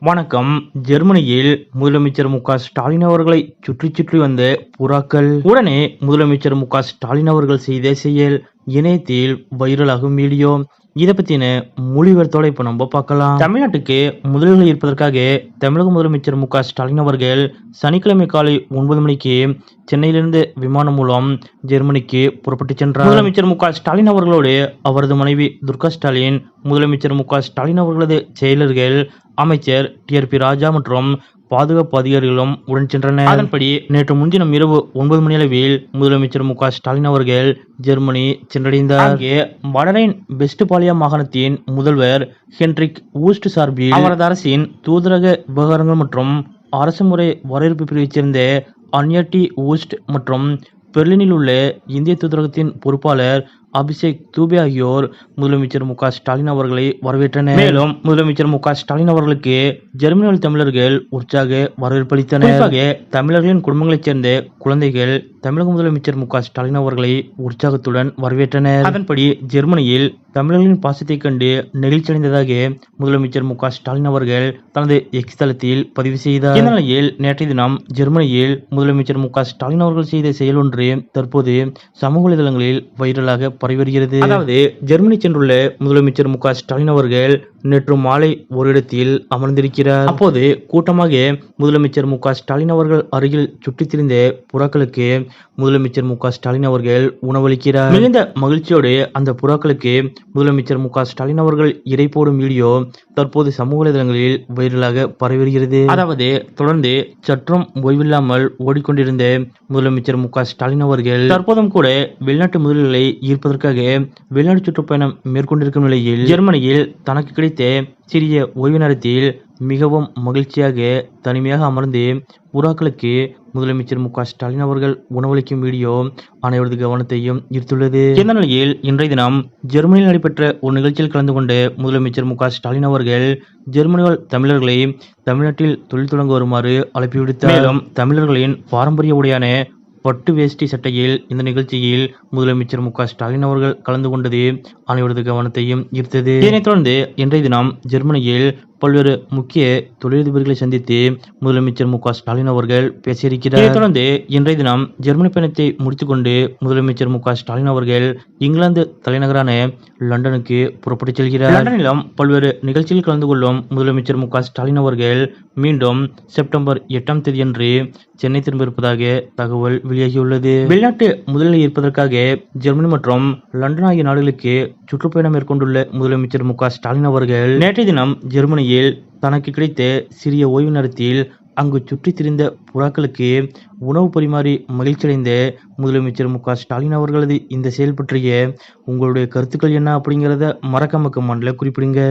வணக்கம். ஜெர்மனியில் முதலமைச்சர் மு க ஸ்டாலின் அவர்களை சுற்றி சுற்றி வந்த புறாக்கள். உடனே முதலமைச்சர் மு க ஸ்டாலின் அவர்கள் செய்த செயல் இணையத்தில் வைரலாகும் வீடியோ. இதை பத்தின மொழிபெயர்த்தோட இப்ப நம்ம பார்க்கலாம். தமிழ்நாட்டுக்கு முதல்கள் இருப்பதற்காக தமிழக முதலமைச்சர் மு க ஸ்டாலின் அவர்கள் சனிக்கிழமை காலை ஒன்பது மணிக்கு சென்னையிலிருந்து விமானம் மூலம் ஜெர்மனிக்கு புறப்பட்டு சென்றார். முதலமைச்சர் மு ஸ்டாலின் அவர்களோடு அவரது மனைவி துர்கா ஸ்டாலின் முதலமைச்சர் மு ஸ்டாலின் அவர்களது செயலர்கள் அமைச்சர் டி ஆர் பி ராஜா மற்றும் பாதுகாப்பு அதிகாரிகளும் உடன் சென்றனர். அதன்படி நேற்று முன்தினம் இரவு ஒன்பது மணி அளவில் முதலமைச்சர் மு ஸ்டாலின் அவர்கள் ஜெர்மனி சென்றடைந்தார். அங்கே வடரைன் வெஸ்ட்பாலியா மாகாணத்தின் முதல்வர் ஹென்ரிக் ஊஸ்ட் சார்பில் அவரது அரசின் தூதரக விவகாரங்கள் மற்றும் அரசு முறை வரவேற்பு பிரிவைச் சேர்ந்த அன்யாட்டி ஊஸ்ட் மற்றும் பெர்லினில் உள்ள இந்திய தூதரகத்தின் பொறுப்பாளர் அபிஷேக் தூபே ஆகியோர் முதலமைச்சர் மு ஸ்டாலின் அவர்களை வரவேற்றனர். மேலும் முதலமைச்சர் மு ஸ்டாலின் அவர்களுக்கு ஜெர்மனியில் தமிழர்கள் உற்சாக வரவேற்பளித்தனர். குறிப்பாக தமிழர்களின் குடும்பங்களைச் சேர்ந்த குழந்தைகள் தமிழக முதலமைச்சர் மு ஸ்டாலின் அவர்களை உற்சாகத்துடன் வரவேற்றனர். அதன்படி ஜெர்மனியில் தமிழர்களின் பாசத்தைக் கண்டு நெகிழ்ச்சியடைந்ததாக முதலமைச்சர் மு க ஸ்டாலின் அவர்கள் தனது எக்ஸ் தளத்தில் பதிவு செய்தார். இந்த நிலையில் நேற்றைய தினம் ஜெர்மனியில் முதலமைச்சர் மு க ஸ்டாலின் அவர்கள் செய்த செயல் ஒன்று தற்போது சமூக வலைதளங்களில் வைரலாக பரவி வருகிறது. அதாவது ஜெர்மனி சென்றுள்ள முதலமைச்சர் மு க ஸ்டாலின் அவர்கள் நேற்று மாலை ஒரு இடத்தில் அமர்ந்திருக்கிறார். அப்போது கூட்டமாக முதலமைச்சர் மு க ஸ்டாலின் அவர்கள் அருகில் சுற்றித் திரிந்த புறாக்களுக்கு முதலமைச்சர் மு க ஸ்டாலின் அவர்கள் உணவளிக்கிறார். மிகுந்த மகிழ்ச்சியோடு அந்த புறாக்களுக்கு முதலமைச்சர் மு க ஸ்டாலின் அவர்கள் இறை போடும் வீடியோ தற்போது சமூக வலைதளங்களில் வைரலாக பரவி வருகிறது அதாவது தொடர்ந்து சற்றும் ஓய்வில்லாமல் ஓடிக்கொண்டிருந்த முதலமைச்சர் மு க ஸ்டாலின் அவர்கள் தற்போதும் கூட வெளிநாட்டு முதலீடுகளை ஈர்ப்பதற்காக வெளிநாட்டு சுற்றுப்பயணம் மேற்கொண்டிருக்கும் நிலையில் ஜெர்மனியில் தனக்கு கிடைத்த சிறிய ஓய்வு நேரத்தில் மிகவும் மகிழ்ச்சியாக தனிமையாக அமர்ந்து புறாக்களுக்கு முதலமைச்சர் மு க ஸ்டாலின் அவர்கள் உணவளிக்கும் வீடியோ அனைவரது கவனத்தையும் ஈர்த்துள்ளது. இந்த நிலையில் இன்றைய தினம் ஜெர்மனியில் நடைபெற்ற ஒரு நிகழ்ச்சியில் கலந்து கொண்டு முதலமைச்சர் மு க ஸ்டாலின் அவர்கள் ஜெர்மனி வாழ் தமிழர்களை தமிழ்நாட்டில் தொழில் தொடங்க வருமாறு அழைப்பு விடுத்தார். மேலும் தமிழர்களின் பாரம்பரிய உடையான பட்டு வேஷ்டி சட்டையில் இந்த நிகழ்ச்சியில் முதலமைச்சர் மு க ஸ்டாலின் அவர்கள் கலந்து கொண்டது அனைவரது கவனத்தையும் ஈர்த்தது. இதனைத் தொடர்ந்து இன்றைய தினம் ஜெர்மனியில் பல்வேறு முக்கிய தொழிலதிபர்களை சந்தித்து முதலமைச்சர் மு க ஸ்டாலின் அவர்கள் பேசியிருக்கிறார். இதைத் தொடர்ந்து இன்றைய தினம் ஜெர்மனி பயணத்தை முடித்துக்கொண்டு முதலமைச்சர் மு க ஸ்டாலின் அவர்கள் இங்கிலாந்து தலைநகரான லண்டனுக்கு புறப்பட்டுச் செல்கிறார். லண்டனிலும் பல்வேறு நிகழ்ச்சியில் கலந்து கொள்ளும் முதலமைச்சர் மு க ஸ்டாலின் அவர்கள் மீண்டும் செப்டம்பர் எட்டாம் தேதியன்று சென்னை திரும்பியிருப்பதாக தகவல் வெளியாகியுள்ளது. வெளிநாட்டு முதலில் இருப்பதற்காக ஜெர்மனி மற்றும் லண்டன் ஆகிய நாடுகளுக்கு சுற்றுப்பயணம் மேற்கொண்டுள்ள முதலமைச்சர் மு க ஸ்டாலின் அவர்கள் நேற்றைய தினம் ஜெர்மனி வேளையில் தனக்கு கிடைத்த சிறிய ஓய்வு நேரத்தில் அங்கு சுற்றித் திரிந்த புறாக்களுக்கு உணவு பரிமாறி மகிழ்ச்சியடைந்த முதலமைச்சர் மு க ஸ்டாலின் அவர்களது இந்த செயல் பற்றிய உங்களுடைய கருத்துக்கள் என்ன அப்படிங்கிறத மறக்காம கமெண்ட்ல குறிப்பிடுங்க.